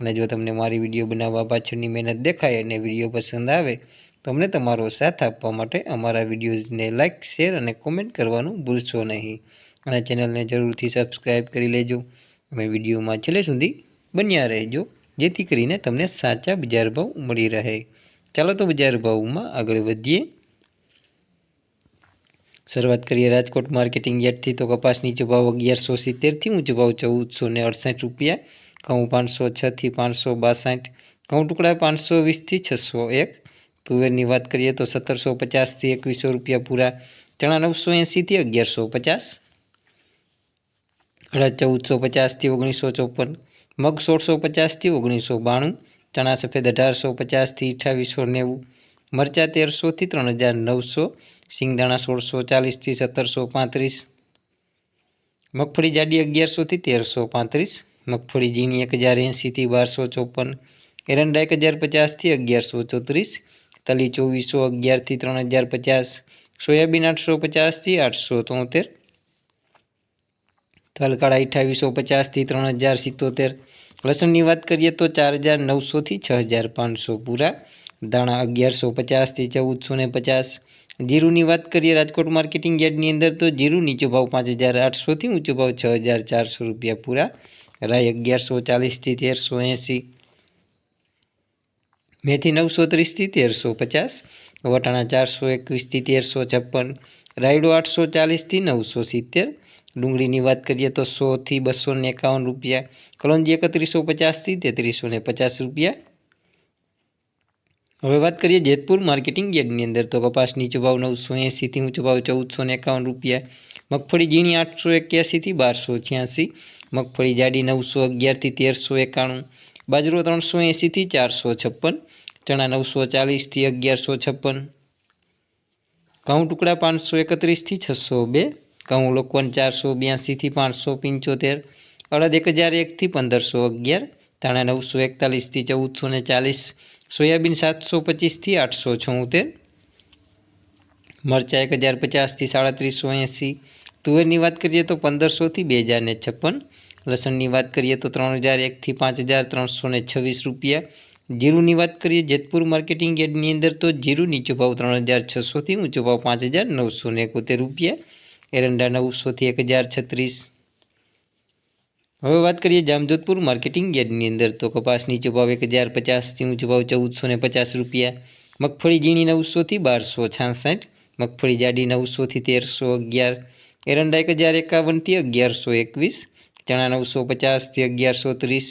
અને જો તમને મારી વીડિયો બનાવવા પાછળની મહેનત દેખાય અને વીડિયો પસંદ આવે તો અમને તમારો સાથ આપવા માટે અમારા વિડીયોઝને લાઇક શેર અને કોમેન્ટ કરવાનું ભૂલશો નહીં. અને ચેનલને જરૂરથી સબસ્ક્રાઈબ કરી લેજો. અને વિડીયોમાં છેલ્લે સુધી બન્યા રહેજો, જેથી કરીને તમને સાચા બજાર ભાવ મળી રહે. ચાલો તો બજાર ભાવમાં આગળ વધીએ. શરૂઆત કરીએ રાજકોટ માર્કેટિંગ યાર્ડથી. તો કપાસ નીચો ભાવ અગિયારસો સિત્તેરથી, ઊંચો ભાવ ચૌદસો ને અડસઠ રૂપિયા. ઘઉં પાંચસો, છથી પાંચસો, બાસઠ, ઘઉં ટુકડા પાંચસો, વીસથી છસો એક. તુવેરની વાત કરીએ તો સત્તરસો પચાસથી એકવીસો રૂપિયા પૂરા. ચણા નવસો એંસીથી અગિયારસો પચાસ. અડદ ચૌદસો પચાસથી ઓગણીસો ચોપન. મગ સોળસો પચાસથી ઓગણીસો બાણું. ચણા સફેદ અઢારસો પચાસથી અઠ્ઠાવીસો નેવું. મરચાં તેરસોથી ત્રણ હજાર નવસો. સિંગદાણા સોળસો ચાલીસથી સત્તરસો પાંત્રીસ. મગફળી જાડી અગિયારસોથી તેરસો પાંત્રીસ. મગફળી ઝીણી એક હજાર એંસીથી બારસો ચોપન, એરંડા એક હજાર પચાસથી અગિયારસો ચોત્રીસ, તલી ચોવીસો અગિયારથી ત્રણ હજાર પચાસ, સોયાબીન આઠસો પચાસથી આઠસો તોતેર, તલકાળા અઠ્ઠાવીસો પચાસથી ત્રણ હજાર સિત્તોતેર, લસણની વાત કરીએ તો ચાર હજાર નવસોથી છ હજાર પાંચસો પૂરા દાણા અગિયારસો પચાસથી ચૌદસો ને પચાસ, જીરુની વાત કરીએ રાજકોટ માર્કેટિંગ યાર્ડની અંદર તો જીરું નીચો ભાવ પાંચ હજાર આઠસોથી ઊંચો ભાવ છ હજાર ચારસો રૂપિયા પૂરા રાય અગિયારસો ચાલીસથી તેરસો એંસી. મેથી નવસો ત્રીસથી તેરસો પચાસ, વટાણા ચારસો એકવીસથી તેરસો છપ્પન, રાયડો આઠસો ચાલીસથી નવસો સિત્તેર, ડુંગળીની વાત કરીએ તો સોથી બસો એકાવન રૂપિયા, કલોંજી એકત્રીસો પચાસથી તેત્રીસો ને પચાસ રૂપિયા હવે વાત કરીએ જેતપુર માર્કેટિંગ યાર્ડની અંદર, તો કપાસ નીચો ભાવ નવસો એંસીથી ઊંચો ભાવ ચૌદસો ને એકાવન રૂપિયા મગફળી ઝીણી આઠસો એક્યાસીથી બારસો છ્યાસી મગફળી જાડી નવસો અગિયારથી તેરસો એકાણું, બાજરો ત્રણસો એંસીથી ચારસો છપ્પન, ચણા નવસો ચાલીસથી અગિયારસો છપ્પન, ઘઉં ટુકડા પાંચસો એકત્રીસથી છસો બે, ઘઉં લોકવન ચારસો બ્યાસીથી પાંચસો પંચોતેર, અડદ એક હજાર એકથી પંદરસો અગિયાર, ધાણા નવસો એકતાલીસથી ચૌદસો ને ચાલીસ સોયાબીન સાતસો પચીસથી આઠસો છોતેર, મરચાં એક હજાર પચાસથી સાડત્રીસો એંસી. તુવેરની વાત કરીએ તો પંદરસોથી બે હજાર ને છપ્પન. લસણની વાત કરીએ તો ત્રણ હજાર એકથી પાંચ હજાર ત્રણસો છવ્વીસ રૂપિયા. જીરુની વાત કરીએ જેતપુર માર્કેટિંગ યાર્ડની અંદર તો જીરું નીચો ભાવ ત્રણ હજાર છસોથી ઊંચો ભાવ પાંચ હજાર નવસો એકોતેર રૂપિયા. એરંડા નવસોથી એક હજાર છત્રીસ. હવે વાત કરીએ જામજોધપુર માર્કેટિંગ યાર્ડની અંદર. તો કપાસ નીચો એક હજાર પચાસથી ઊંચો ભાવ ચૌદસો ને પચાસ રૂપિયા. મગફળી ઝીણી નવસોથી બારસો છાસઠ. મગફળી જાડી નવસોથી તેરસો અગિયાર. એરંડા એક હજાર એકાવનથી અગિયારસો એકવીસ. ચણા નવસો પચાસથી અગિયારસો ત્રીસ.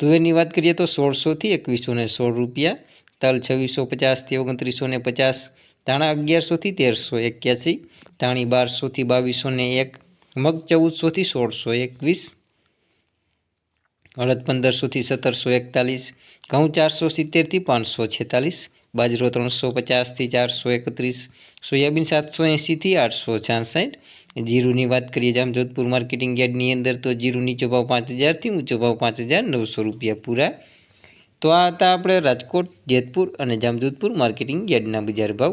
તુવેરની વાત કરીએ તો સોળસોથી એકવીસો ને સોળ રૂપિયા. તલ છવ્વીસો પચાસથી ઓગણત્રીસો ને પચાસ. ધાણા અગિયારસોથી તેરસો એક્યાસી. ધાણી બારસોથી બાવીસો ને એક. મગ ચૌદસોથી સોળસો એકવીસ, અડદ પંદરસોથી સત્તરસો એકતાલીસ, ઘઉં ચારસો સિત્તેરથી પાંચસો છેતાલીસ, બાજરો ત્રણસો પચાસથી ચારસો એકત્રીસ, સોયાબીન સાતસો એંસીથી આઠસો છાસઠ. જીરુની વાત કરીએ જામજોધપુર માર્કેટિંગ યાર્ડની અંદર તો જીરું નીચો ભાવ પાંચ હજારથી ઊંચો ભાવ પાંચ હજાર નવસો રૂપિયા પૂરા. તો આ હતા આપણે રાજકોટ, જેતપુર અને જામજોધપુર માર્કેટિંગ યાર્ડના બજાર ભાવ.